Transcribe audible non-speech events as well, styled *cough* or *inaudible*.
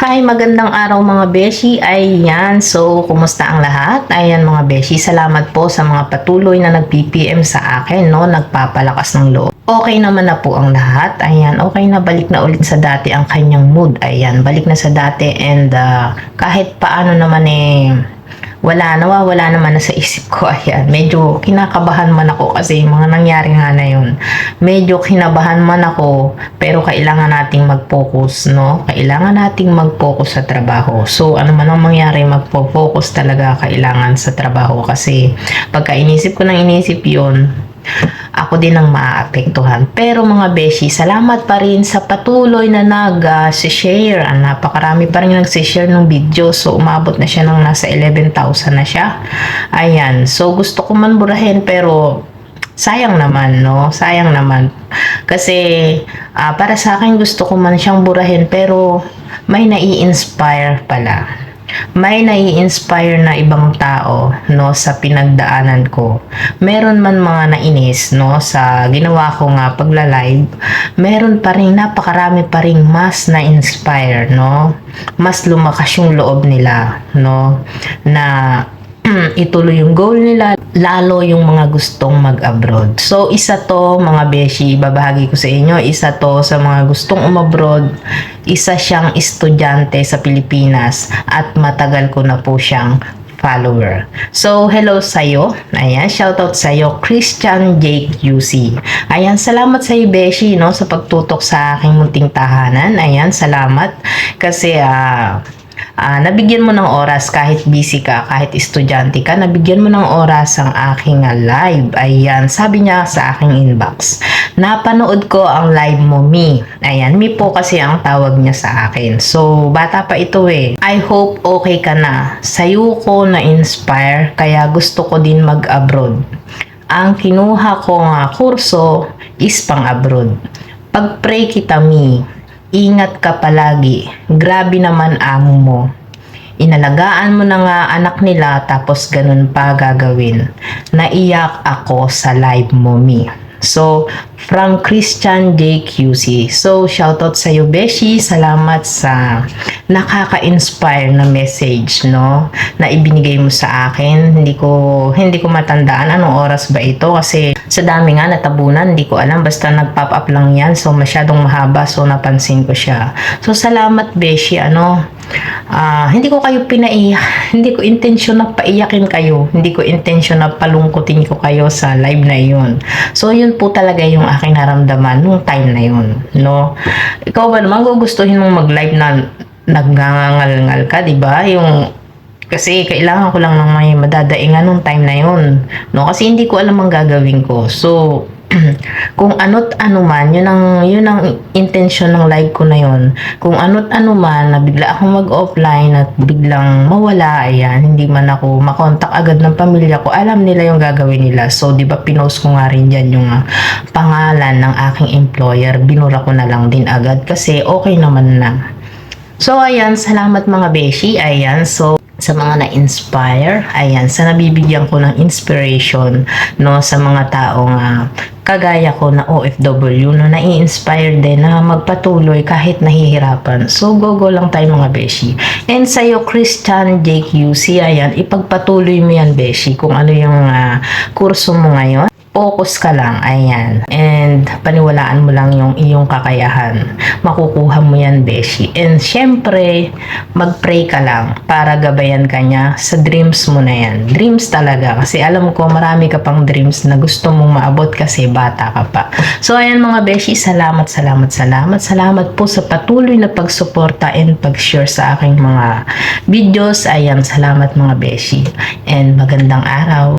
Hi, magandang araw mga beshi. Ayan, so kumusta ang lahat? Ayan mga beshi, salamat po sa mga patuloy na nag-PPM sa akin, no? Nagpapalakas ng loob. Okay naman na po ang lahat. Ayan, okay na balik na ulit sa dati ang kanyang mood. Ayan, balik na sa dati and ah, kahit paano naman eh wala, nawawala naman na sa isip ko. *laughs* Ayan, medyo kinakabahan man ako kasi yung mga nangyari nga na yun. Medyo kinabahan man ako, pero kailangan nating mag-focus, no? Kailangan nating mag-focus sa trabaho. So, ano man ang mangyari, mag-focus talaga kailangan sa trabaho kasi pagka inisip ko ng inisip yun, ako din ang maaapektuhan. Pero mga beshi, salamat pa rin sa patuloy na nag-share. Uh, napakarami pa rin nag-share ng video. So, umabot na siya ng nasa 11,000 na siya. Ayan. So, gusto ko man burahin pero sayang naman, no? Sayang naman. Kasi, ah, para sa akin, gusto ko man siyang burahin pero may nai-inspire pala may nai-inspire na ibang tao no sa pinagdaanan ko. Meron man mga nainis no sa ginawa ko nga pagla-live, meron pa rin napakarami pa rin mas na-inspire no. Mas lumakas yung loob nila no na ituloy yung goal nila, lalo yung mga gustong mag-abroad. So, isa to, mga beshi, babahagi ko sa inyo, isa to sa mga gustong umabroad, isa siyang estudyante sa Pilipinas at matagal ko na po siyang follower. So, hello sa'yo. Ayan, shoutout sa'yo, Christian Jake UC. Ayan, salamat sa'yo, Beshi, no, sa pagtutok sa aking munting tahanan. Ayan, salamat. Kasi, ah, ah, nabigyan mo ng oras kahit busy ka, kahit estudyante ka, nabigyan mo ng oras ang aking ah, live. Ayan, sabi niya sa aking inbox. Napanood ko ang live mo, Mi. Ayan, Mi po kasi ang tawag niya sa akin. So, bata pa ito eh. I hope okay ka na. Sa'yo ko na-inspire, kaya gusto ko din mag-abroad. Ang kinuha ko nga kurso is pang-abroad. Pag-pray kita, Mi. Ingat ka palagi. Grabe naman amo mo. Inalagaan mo na nga anak nila tapos ganun pa gagawin. Naiyak ako sa live mo, Mi. So, from Christian JQC. So, shoutout sa iyo, Beshi. Salamat sa nakaka-inspire na message, no? Na ibinigay mo sa akin. Hindi ko, hindi ko matandaan anong oras ba ito kasi sa dami nga natabunan, hindi ko alam. Basta nag-pop up lang yan. So, masyadong mahaba. So, napansin ko siya. So, salamat, Beshi. Ano? Ah, hindi ko kayo pinaiyak. *laughs* Hindi ko intention na paiyakin kayo. Hindi ko intention na palungkutin ko kayo sa live na yun. So, yun po talaga yung aking naramdaman nung time na yun. No? Ikaw ba naman gugustuhin mong mag-live na nagngangal-ngal ka, di ba? Yung kasi kailangan ko lang ng may madadaingan nung time na yun. No? Kasi hindi ko alam ang gagawin ko. So, *clears throat* kung ano't ano man, yun ang, yun ang intention ng live ko na yun. Kung ano't ano man, na bigla akong mag-offline at biglang mawala, ayan, hindi man ako makontak agad ng pamilya ko, alam nila yung gagawin nila. So, di ba, pinost ko nga rin dyan yung ah, pangalan ng aking employer. Binura ko na lang din agad kasi okay naman na. So, ayan, salamat mga beshi. Ayan, so, sa mga na-inspire, ayan, sa nabibigyan ko ng inspiration, no, sa mga taong ah, kagaya ko na OFW, no, nai-inspire din na magpatuloy kahit nahihirapan. So, go-go lang tayo mga beshi. And sa'yo, Christian JQC, ayan, ipagpatuloy mo yan, beshi, kung ano yung ah, kurso mo ngayon focus ka lang, ayan. And paniwalaan mo lang yung iyong kakayahan. Makukuha mo yan, Beshi. And syempre, mag-pray ka lang para gabayan ka niya sa dreams mo na yan. Dreams talaga. Kasi alam ko, marami ka pang dreams na gusto mong maabot kasi bata ka pa. So, ayan mga Beshi, salamat, salamat, salamat. Salamat po sa patuloy na pagsuporta and pag-share sa aking mga videos. Ayan, salamat mga Beshi. And magandang araw.